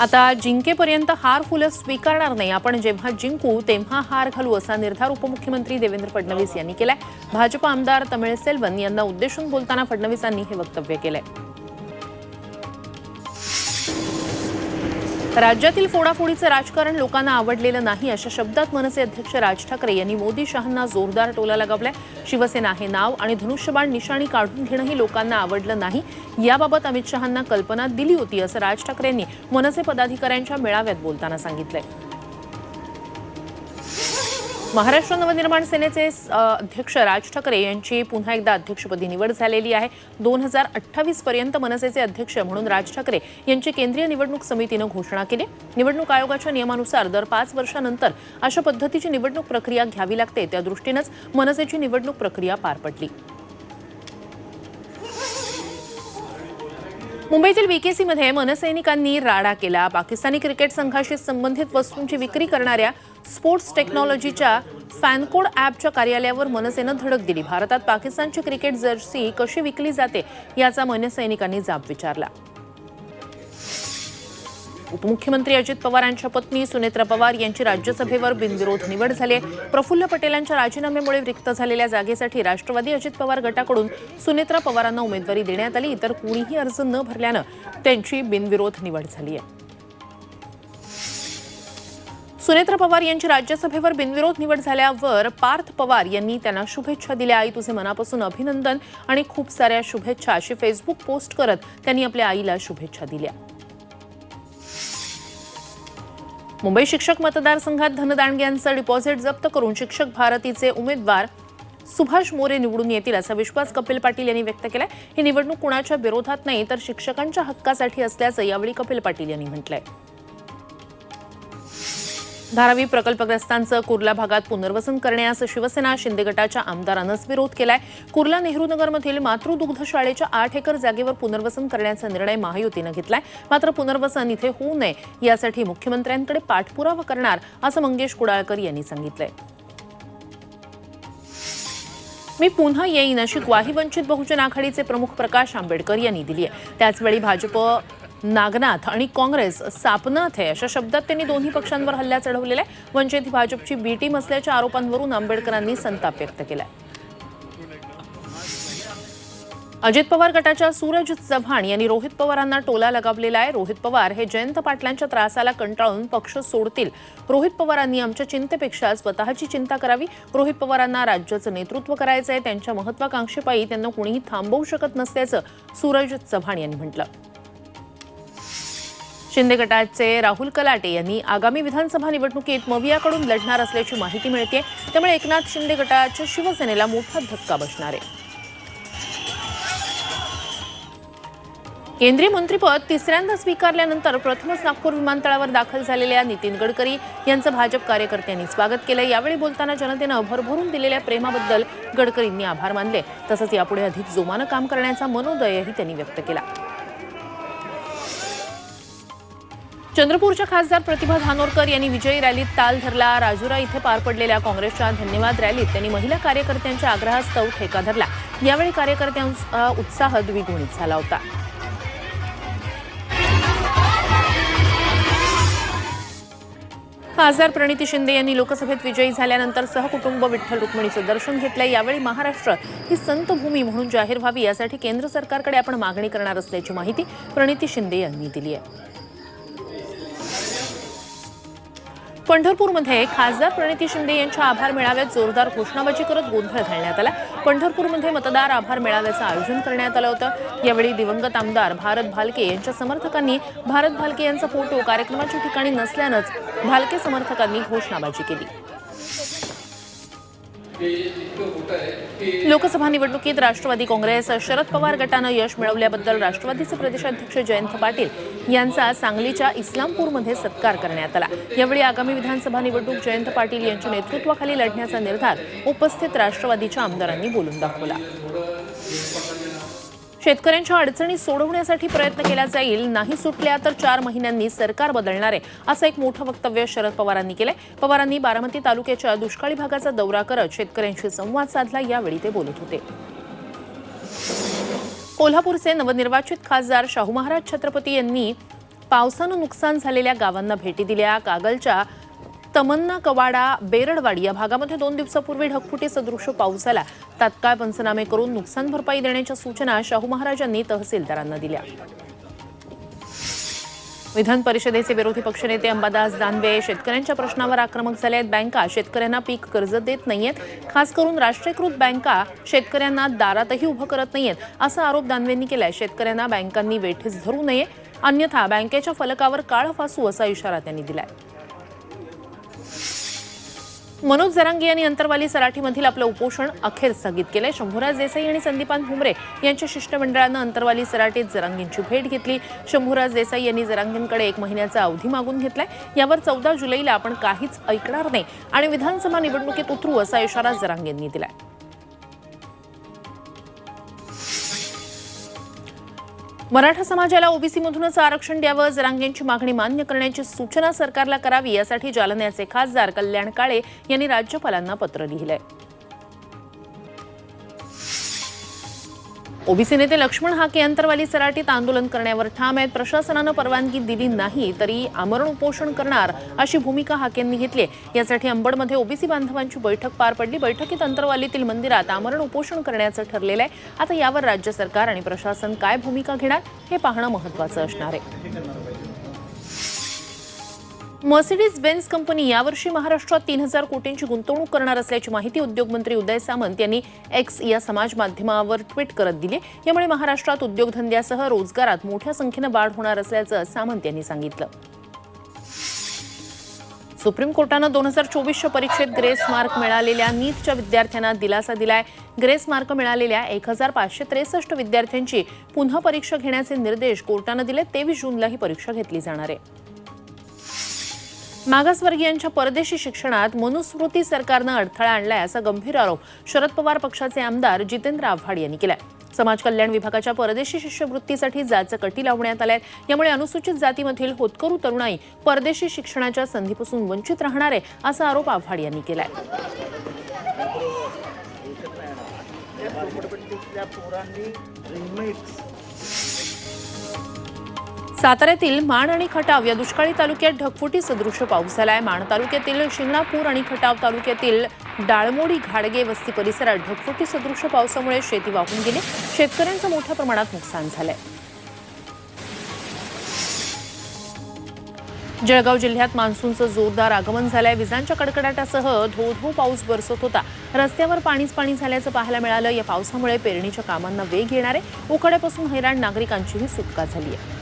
आता जिंकेपर्यंत हार फुलं स्वीकारणार नाही. आपण जेव्हा जिंकू तेव्हा हार घालू असा निर्धार उपमुख्यमंत्री देवेंद्र फडणवीस यांनी केलाय. भाजप आमदार तमिळ सेल्वन यांना उद्देशून बोलताना फडणवीसांनी हे वक्तव्य केलंय. राज्यातील फोडाफोडीचं राजकारण लोकांना आवडलेलं नाही अशा शब्दात मनसे अध्यक्ष राज ठाकरे यांनी मोदी शहांना जोरदार टोला लगावलाय शिवसेना हे नाव आणि धनुष्यबाण निशाणी काढून घेणंही लोकांना आवडलं नाही. याबाबत अमित शहांना कल्पना दिली होती असं राज ठाकरेंनी मनसे पदाधिकाऱ्यांच्या मेळाव्यात बोलताना सांगितलंय. महाराष्ट्र नवनिर्माण सेनेचे अध्यक्ष राज ठाकरे यांची पुन्हा एकदा अध्यक्षपदी निवड झालेली आहे. दोन हजार अठ्ठावीस पर्यंत मनसेचे अध्यक्ष म्हणून राज ठाकरे यांची केंद्रीय निवडणूक समितीनं घोषणा केली. निवडणूक आयोगाच्या नियमानुसार दर पाच वर्षानंतर अशा पद्धतीची निवडणूक प्रक्रिया घ्यावी लागते. त्या दृष्टीनंच मनसेची निवडणूक प्रक्रिया पार पडली. मुंबईतील बीकेसीमध्ये मनसैनिकांनी राडा केला. पाकिस्तानी क्रिकेट संघाशी संबंधित वस्तूंची विक्री करणाऱ्या स्पोर्ट्स टेक्नॉलॉजीच्या फॅनकोड ॲपच्या कार्यालयावर मनसेनं धडक दिली. भारतात पाकिस्तानची क्रिकेट जर्सी कशी विकली जाते याचा मनसैनिकांनी जाब विचारला. उपमुख्यमंत्री अजित पवारांच्या पत्नी सुनेत्रा पवार यांची राज्यसभेवर बिनविरोध निवड झाली आहे. प्रफुल्ल पटेलांच्या राजीनाम्यामुळे रिक्त झालेल्या जागेसाठी राष्ट्रवादी अजित पवार गटाकडून सुनेत्रा पवारांना उमेदवारी देण्यात आली. इतर कुणीही अर्ज न भरल्यानं त्यांची बिनविरोध निवड झाली आहे. सुनेत्र पवार यांची राज्यसभेवर बिनविरोध निवड झाल्यावर पार्थ पवार यांनी त्यांना शुभेच्छा दिल्या. आई तुझे मनापासून अभिनंदन आणि खूप साऱ्या शुभेच्छा अशी फेसबुक पोस्ट करत त्यांनी आपल्या आईला शुभेच्छा दिल्या. मुंबई शिक्षक मतदारसंघात धनदांडग्यांचं डिपॉझिट जप्त करून शिक्षक भारतीचे उमेदवार सुभाष मोरे निवडून येतील असा विश्वास कपिल पाटील यांनी व्यक्त केलाय. ही निवडणूक कुणाच्या विरोधात नाही तर शिक्षकांच्या हक्कासाठी असल्याचं यावेळी कपिल पाटील यांनी म्हटलंय. धारावी प्रकल्पग्रस्तांचं कुर्ला भागात पुनर्वसन करण्यास शिवसेना शिंदे गटाच्या आमदारानंच विरोध केलाय. कुर्ला नेहरू नगरमधील मातृदुग्ध शाळेच्या आठ एकर जागेवर पुनर्वसन करण्याचा निर्णय महायुतीनं घेतलाय. मात्र पुनर्वसन इथे होऊ नये यासाठी मुख्यमंत्र्यांकडे पाठपुरावा करणार असं मंगेश कुडाळकर यांनी सांगितलंय. मी पुन्हा येईन अशी ग्वाही वंचित बहुजन आघाडीचे प्रमुख प्रकाश आंबेडकर यांनी दिली आहे त्याचवेळी भाजप नागनाथ आणि काँग्रेस सापनाथ आहे अशा शब्दात त्यांनी दोन्ही पक्षांवर हल्ला चढवलेला आहे. वंचित भाजपची बी टीम असल्याच्या आरोपांवरून आंबेडकरांनी संताप व्यक्त केलाय. अजित पवार गटाच्या सूरज चव्हाण यांनी रोहित पवारांना टोला लगावलेला आहे. रोहित पवार हे जयंत पाटलांच्या त्रासाला कंटाळून पक्ष सोडतील. रोहित पवारांनी आमच्या चिंतेपेक्षा स्वतःची चिंता करावी. रोहित पवारांना राज्याचं नेतृत्व करायचं आहे त्यांच्या महत्वाकांक्षेपायी त्यांना कुणीही थांबवू शकत नसल्याचं सूरज चव्हाण यांनी म्हटलं. शिंदे गटाचे राहुल कलाटे यांनी आगामी विधानसभा निवडणुकीत मवियाकडून लढणार असल्याची माहिती मिळते. त्यामुळे एकनाथ शिंदे गटाच्या शिवसेनेला मोठा धक्का बसणार आहे. केंद्रीय मंत्रीपद तिसऱ्यांदा स्वीकारल्यानंतर प्रथमच नागपूर विमानतळावर दाखल झालेल्या नितीन गडकरी यांचं भाजप कार्यकर्त्यांनी स्वागत केलं. यावेळी बोलताना जनतेनं भरभरून दिलेल्या प्रेमाबद्दल गडकरींनी आभार मानले. तसंच यापुढे अधिक जोमानं काम करण्याचा मनोदयही त्यांनी व्यक्त केला. चंद्रपूरच्या खासदार प्रतिभा धानोरकर यांनी विजयी रॅलीत ताल धरला. राजुरा इथे पार पडलेल्या काँग्रेसच्या धन्यवाद रॅलीत त्यांनी महिला कार्यकर्त्यांच्या आग्रहास्तव ठेका धरला. यावेळी कार्यकर्त्यांचा उत्साह द्विगुणित झाला होता. खासदार प्रणिती शिंदे यांनी लोकसभेत विजयी झाल्यानंतर सहकुटुंब विठ्ठल रुक्मिणीचं दर्शन घेतलं. यावेळी महाराष्ट्र ही संतभूमी म्हणून जाहीर व्हावी यासाठी केंद्र सरकारकडे आपण मागणी करणार असल्याची माहिती प्रणिती शिंदे यांनी दिली आहे. पंढरपूरमध्ये खासदार प्रणिती शिंदे यांच्या आभार मेळाव्यात जोरदार घोषणाबाजी करत गोंधळ घालण्यात आला. पंढरपूरमध्ये मतदार आभार मेळाव्याचं आयोजन करण्यात आलं होतं. यावेळी दिवंगत आमदार भारत भालके यांच्या समर्थकांनी भारत भालके यांचा फोटो कार्यक्रमाच्या ठिकाणी नसल्यानंच भालके समर्थकांनी घोषणाबाजी केली. लोकसभा निवडणुकीत राष्ट्रवादी काँग्रेस शरद पवार गटानं यश मिळवल्याबद्दल राष्ट्रवादीचे प्रदेशाध्यक्ष जयंत पाटील यांचा सांगलीच्या इस्लामपूरमध्ये सत्कार करण्यात आला. यावेळी आगामी विधानसभा निवडणूक जयंत पाटील यांच्या नेतृत्वाखाली लढण्याचा निर्धार उपस्थित राष्ट्रवादीच्या आमदारांनी बोलून दाखवला. शेतकऱ्यांच्या अडचणी सोडवण्यासाठी प्रयत्न केला जाईल नाही सुटल्या तर चार महिन्यांनी सरकार बदलणार आहे असं एक मोठं वक्तव्य शरद पवारांनी केलंय. पवारांनी बारामती तालुक्याच्या दुष्काळी भागाचा दौरा करत शेतकऱ्यांशी संवाद साधला यावेळी ते बोलत होते. कोल्हापूरचे नवनिर्वाचित खासदार शाहू महाराज छत्रपती यांनी पावसानं नुकसान झालेल्या गावांना भेटी दिल्या. कागलच्या तमन्ना कवाडा बेरडवाडी या भागामध्ये दोन दिवसापूर्वी ढगफुटी सदृश पाऊस झाला. तात्काळ पंचनामे करून नुकसान भरपाई देण्याच्या सूचना शाहू महाराजांनी तहसीलदारांना दिल्या. विधान परिषदेचे विरोधी पक्षनेते अंबादास दानवे शेतकऱ्यांच्या प्रश्नावर आक्रमक झाले आहेत बँका शेतकऱ्यांना पीक कर्ज देत नाहीयेत. खास करून राष्ट्रीयकृत बँका शेतकऱ्यांना दारातही उभं करत नाहीयेत असा आरोप दानवेंनी केलाय. शेतकऱ्यांना बँकांनी वेठीस धरू नये. अन्यथा बँकेच्या फलकावर काळ फासू असा इशारा त्यांनी दिलाय. मनोज जरांगे यांनी अंतरवाली सराठीमधील आपलं उपोषण अखेर स्थगित केलंय. शंभूराज देसाई आणि संदीपान भुमरे यांच्या शिष्टमंडळानं अंतरवाली सराटीत जरांगींची भेट घेतली. शंभूराज देसाई यांनी जरांगींकडे एक महिन्याचा अवधी मागून घेतलाय. यावर चौदा जुलैला आपण काहीच ऐकणार नाही. आणि विधानसभा निवडणुकीत उतरू असा इशारा जरांगेंनी दिलाय. मराठा समाजाला ओबीसीमधूनच आरक्षण द्यावं जरांगेंची मागणी मान्य करण्याची सूचना सरकारला करावी यासाठी जालन्याचे खासदार कल्याण काळे यांनी राज्यपालांना पत्र लिहिलंय. ओबीसी नेते लक्ष्मण हाके अंतरवाली सराटीत आंदोलन करण्यावर ठाम आहेत. प्रशासनानं परवानगी दिली नाही तरी आमरण उपोषण करणार अशी भूमिका हाकेंनी घेतली आहे. यासाठी अंबडमध्ये ओबीसी बांधवांची बैठक पार पडली. बैठकीत अंतरवालीतील मंदिरात आमरण उपोषण करण्याचं ठरलेलं आहे. आता यावर राज्य सरकार आणि प्रशासन काय भूमिका घेणार हे पाहणं महत्त्वाचं असणार आहे. मर्सिडीज बेन्स कंपनी यावर्षी महाराष्ट्रात तीन हजार कोटींची गुंतवणूक करणार असल्याची माहिती उद्योगमंत्री उदय सामंत यांनी एक्स या समाज माध्यमावर ट्विट करत दिली. यामुळे महाराष्ट्रात उद्योगधंद्यासह रोजगारात मोठ्या संख्येनं वाढ होणार असल्याचं सामंत यांनी सांगितलं. सुप्रीम कोर्टानं दोन हजार चोवीसच्या परीक्षेत ग्रेस मार्क मिळालेल्या नीटच्या विद्यार्थ्यांना दिलासा दिलाय. ग्रेस मार्क मिळालेल्या एक हजार पाचशे त्रेसष्ट विद्यार्थ्यांची पुन्हा परीक्षा घेण्याचे निर्देश कोर्टानं दिले. तेवीस जूनला ही परीक्षा घेतली जाणार आहे. मागासवर्गीयांच्या परदेशी शिक्षणात मनुस्मृती सरकारनं अडथळा आणलाय असा गंभीर आरोप शरद पवार पक्षाचे आमदार जितेंद्र आव्हाड यांनी केलाय. समाज कल्याण विभागाच्या परदेशी शिष्यवृत्तीसाठी जाचकटी कटी लावण्यात आलंय. यामुळे अनुसूचित जातीमधील होतकरू तरुणाई परदेशी शिक्षणाच्या संधीपासून वंचित राहणार आहे असा आरोप आव्हाड यांनी केलाय. पोरांनी रिमिक्स साताऱ्यातील माण आणि खटाव या दुष्काळी तालुक्यात ढगफुटी सदृश पाऊस झालाय. माण तालुक्यातील शिंगणापूर आणि खटाव तालुक्यातील डाळमोडी घाडगे वस्ती परिसरात ढगफुटी सदृश पावसामुळे शेती वाहून गेली. शेतकऱ्यांचं मोठ्या प्रमाणात नुकसान झालंय. जळगाव जिल्ह्यात मान्सूनचं जोरदार आगमन झालंय. विजांच्या कडकडाटासह धो धो पाऊस बरसत होता. रस्त्यावर पाणीच पाणी झाल्याचं पाहायला मिळालं. या पावसामुळे पेरणीच्या कामांना वेग येणार आहे. हैराण नागरिकांचीही सुटका झाली आहे.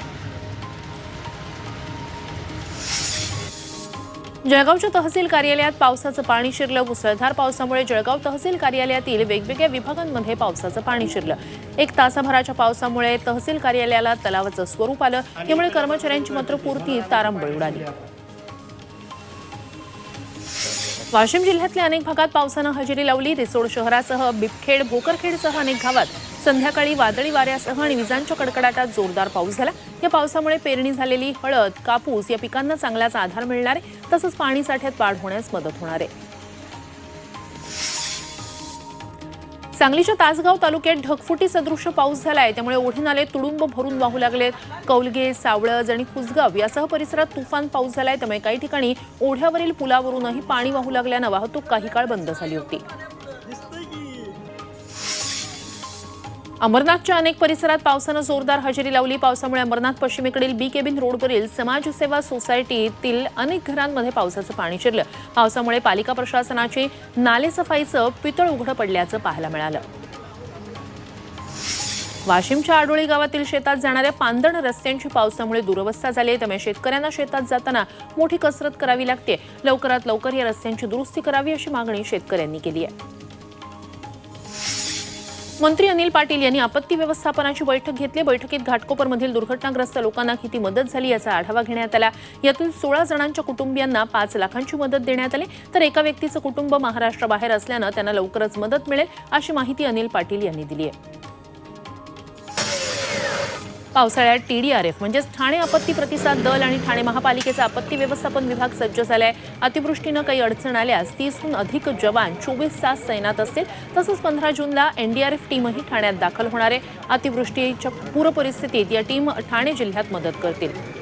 जळगावच्या तहसील कार्यालयात पावसाचं पाणी शिरलं. मुसळधार पावसामुळे जळगाव तहसील कार्यालयातील वेगवेगळ्या विभागांमध्ये पावसाचं पाणी शिरलं. एक तासाभराच्या पावसामुळे तहसील कार्यालयाला तलावाचं स्वरूप आलं. यामुळे कर्मचाऱ्यांची मात्र पूर्ती तारांबळ उडाली. वाशिम जिल्ह्यातल्या अनेक भागात पावसानं हजेरी लावली. रिसोड शहरासह बिबखेड भोकरखेडसह अनेक गावात संध्याकाळी वादळी वाऱ्यासह आणि विजांच्या कडकडाटात जोरदार पाऊस झाला. या पावसामुळे पेरणी झालेली हळद कापूस या पिकांना चांगलाच आधार मिळणार आहे. तसंच पाणी साठ्यात वाढ होण्यास मदत होणार आहे. सांगलीच्या तासगाव तालुक्यात ढगफुटी सदृश पाऊस झालाय. त्यामुळे ओढे नाले तुडुंब भरून वाहू लागलेत. कौलगे सावळज आणि कुसगाव यासह परिसरात तुफान पाऊस झालाय. त्यामुळे काही ठिकाणी ओढ्यावरील पुलावरूनही पाणी वाहू लागल्यानं वाहतूक काही काळ बंद झाली होती. अमरनाथच्या अनेक परिसरात पावसानं जोरदार हजेरी लावली. पावसामुळे अमरनाथ पश्चिमेकडील बी केबिन रोडवरील समाजसेवा सोसायटीतील अनेक घरांमध्ये पावसाचं पाणी शिरलं. पावसामुळे पालिका प्रशासनाची नालेसफाईचं पितळ उघडं पडल्याचं पाहायला मिळालं. वाशिमच्या आडोळी गावातील शेतात जाणाऱ्या पांदण रस्त्यांची पावसामुळे दुरवस्था झाली आहे. त्यामुळे शेतकऱ्यांना शेतात जाताना मोठी कसरत करावी लागते. लवकरात लवकर या रस्त्यांची दुरुस्ती करावी अशी मागणी शेतकऱ्यांनी केली आहे. मंत्री अनिल पाटील यांनी आपत्ती व्यवस्थापनाची बैठक घेतली. बैठकीत घाटकोपरमधील दुर्घटनाग्रस्त लोकांना किती मदत झाली याचा आढावा घेण्यात आला. यातील सोळा जणांच्या कुटुंबियांना पाच लाखांची मदत देण्यात आली. तर एका व्यक्तीचं कुटुंब महाराष्ट्राबाहेर असल्यानं त्यांना लवकरच मदत मिळेल अशी माहिती अनिल पाटील यांनी दिली आहे. पावसाळ्यात टी डी आर एफ म्हणजेच ठाणे आपत्ती प्रतिसाद दल आणि ठाणे महापालिकेचा आपत्ती व्यवस्थापन विभाग सज्ज झालाय. अतिवृष्टीनं काही अडचण आल्यास तीसहून अधिक जवान चोवीस तास तैनात असतील. तसंच पंधरा जूनला एनडीआरएफ टीमही ठाण्यात दाखल होणार आहे. अतिवृष्टीच्या पूरपरिस्थितीत या टीम ठाणे जिल्ह्यात मदत करतील.